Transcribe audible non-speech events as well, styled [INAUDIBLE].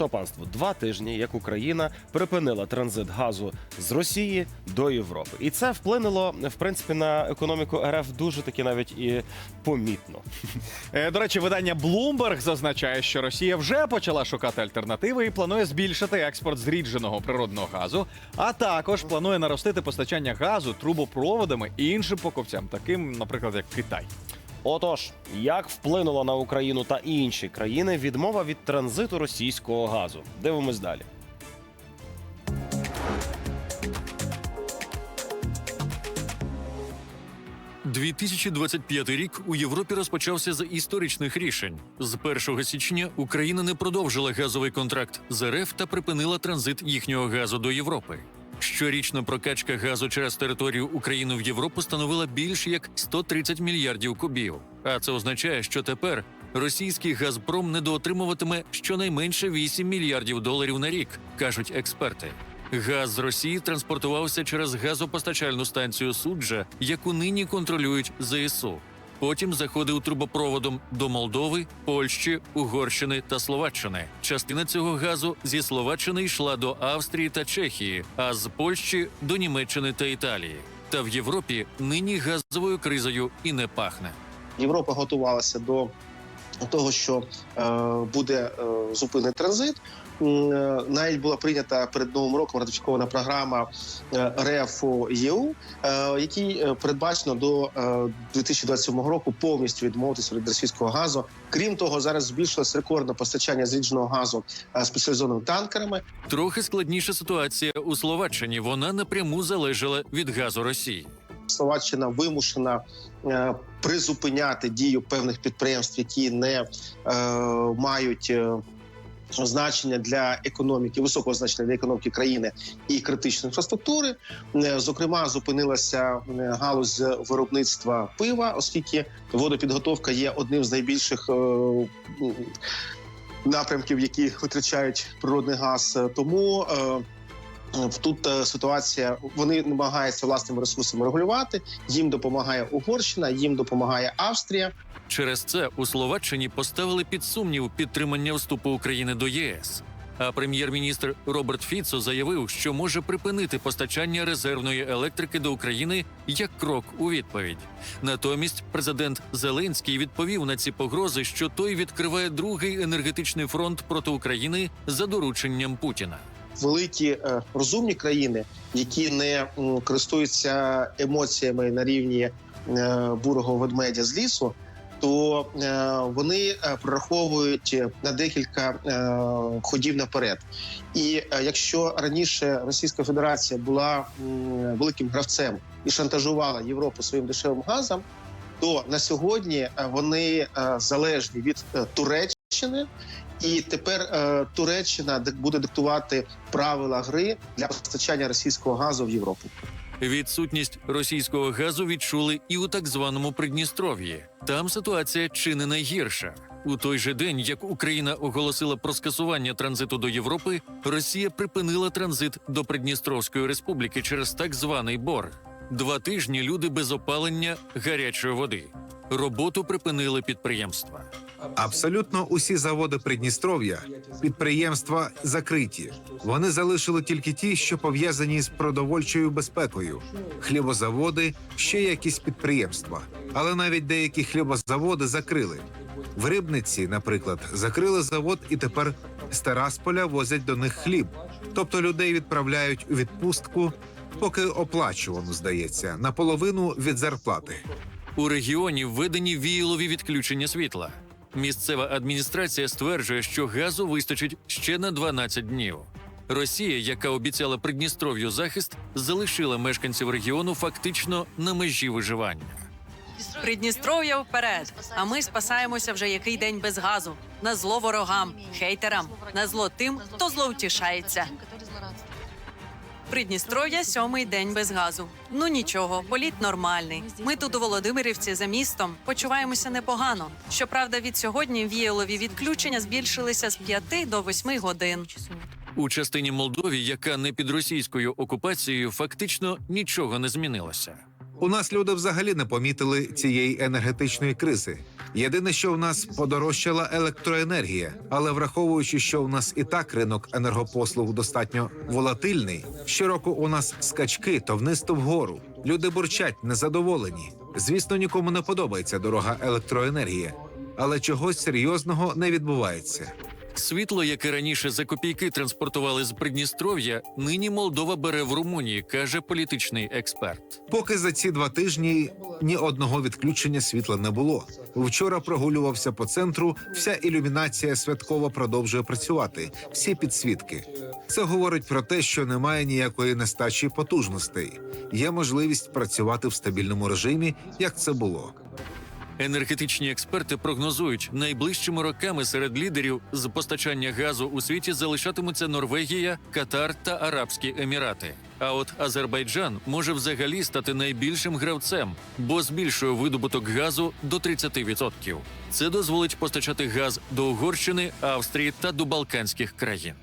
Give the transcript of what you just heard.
Вашого панства, два тижні, як Україна припинила транзит газу з Росії до Європи, і це вплинуло в принципі на економіку РФ дуже таки навіть і помітно. [LAUGHS] Е, До речі, видання Bloomberg зазначає, що Росія вже почала шукати альтернативи і планує збільшити експорт зрідженого природного газу, а також планує наростити постачання газу трубопроводами і іншим покупцям, таким, наприклад, як Китай. Отож, як вплинула на Україну та інші країни відмова від транзиту російського газу? Дивимось далі. – 2025 рік у Європі розпочався з історичних рішень. З 1 січня Україна не продовжила газовий контракт з РФ та припинила транзит їхнього газу до Європи. Щорічна прокачка газу через територію України в Європу становила більш як 130 мільярдів кубів. А це означає, що тепер російський Газпром недоотримуватиме щонайменше 8 мільярдів доларів на рік, кажуть експерти. Газ з Росії транспортувався через газопостачальну станцію суджа, яку нині контролюють ЗСУ. Потім заходив трубопроводом до Молдови, Польщі, Угорщини та Словаччини. Частина цього газу зі Словаччини йшла до Австрії та Чехії, а з Польщі до Німеччини та Італії. Та в Європі нині газовою кризою і не пахне. Європа готувалася до того, що е, буде е, зупинений транзит. Е, Навіть була прийнята перед новим роком ратифікована програма РЕФу ЄУ, який передбачено до е, 2027 року повністю відмовитися від російського газу. Крім того, зараз збільшилось рекордне постачання зрідженого газу спеціалізованими танкерами. Трохи складніша ситуація у Словаччині. Вона напряму залежала від газу Росії. Словаччина вимушена е, призупиняти дію певних підприємств, які не е, мають. е, Значення для економіки, високого значення для економіки країни і критичної інфраструктури. Зокрема, зупинилася галузь виробництва пива, оскільки водопідготовка є одним з найбільших напрямків, які витрачають природний газ. Тому Тут е, ситуація вони намагаються власними ресурсами регулювати. Їм допомагає Угорщина, їм допомагає Австрія. Через це у Словаччині поставили під сумнів підтримання вступу України до ЄС. А прем'єр-міністр Роберт Фіцо заявив, що може припинити постачання резервної електрики до України як крок у відповідь. Натомість президент Зеленський відповів на ці погрози, що той відкриває другий енергетичний фронт проти України за дорученням Путіна. Великі е, розумні країни, які не користуються емоціями на рівні е, бурого ведмедя з лісу. То е, вони прораховують на декілька ходів наперед. І якщо раніше Російська Федерація була великим гравцем і шантажувала Європу своїм дешевим газом, то на сьогодні вони залежні від Туреччини. І тепер е, Туреччина буде диктувати правила гри для постачання російського газу в Європу. Відсутність російського газу відчули і у так званому Придністров'ї. Там ситуація чи не найгірша. У той же день, як Україна оголосила про скасування транзиту до Європи, Росія припинила транзит до Придністровської республіки через так званий борг. Два тижні люди без опалення гарячої води. Роботу припинили підприємства. Абсолютно усі заводи Придністров'я, підприємства закриті. Вони залишили тільки ті, що пов'язані з продовольчою безпекою, хлібозаводи, ще якісь підприємства. Але навіть деякі хлібозаводи закрили. В Рибниці, наприклад, закрили завод, і тепер з Тарасполя возять до них хліб. Тобто людей відправляють у відпустку, поки оплачувано, здається, наполовину від зарплати. У регіоні введені віялові відключення світла. Місцева адміністрація стверджує, що газу вистачить ще на 12 днів. Росія, яка обіцяла Придністров'ю захист, залишила мешканців регіону фактично на межі виживання. Придністров'я вперед. А ми спасаємося вже який день без газу. На зло ворогам, хейтерам, на зло тим, хто зловтішається. Придністров'я сьомий день без газу. Ну нічого, політ нормальний. Ми тут у Володимирівці за містом почуваємося непогано. Щоправда, від сьогодні віялові відключення збільшилися з 5 до 8 годин. У частині Молдові, яка не під російською окупацією, фактично нічого не змінилося. У нас люди взагалі не помітили цієї енергетичної кризи. Єдине, що в нас подорожчала електроенергія, але враховуючи, що у нас і так ринок енергопослуг достатньо волатильний, щороку у нас скачки то вниз, то вгору. Люди бурчать, незадоволені. Звісно, нікому не подобається дорога електроенергія, але чогось серйозного не відбувається. Світло, яке раніше за копійки транспортували з Придністров'я, нині Молдова бере в Румунії, каже політичний експерт. Поки за ці два тижні ні одного відключення світла не було. Вчора прогулювався по центру. Вся ілюмінація святкова продовжує працювати. Всі підсвітки. Це говорить про те, що немає ніякої нестачі потужностей. Є можливість працювати в стабільному режимі, як це було. Енергетичні експерти прогнозують, найближчими роками серед лідерів з постачання газу у світі залишатимуться Норвегія, Катар та Арабські Емірати. А от Азербайджан може взагалі стати найбільшим гравцем, бо збільшує видобуток газу до 30%. Це дозволить постачати газ до Угорщини, Австрії та до Балканських країн.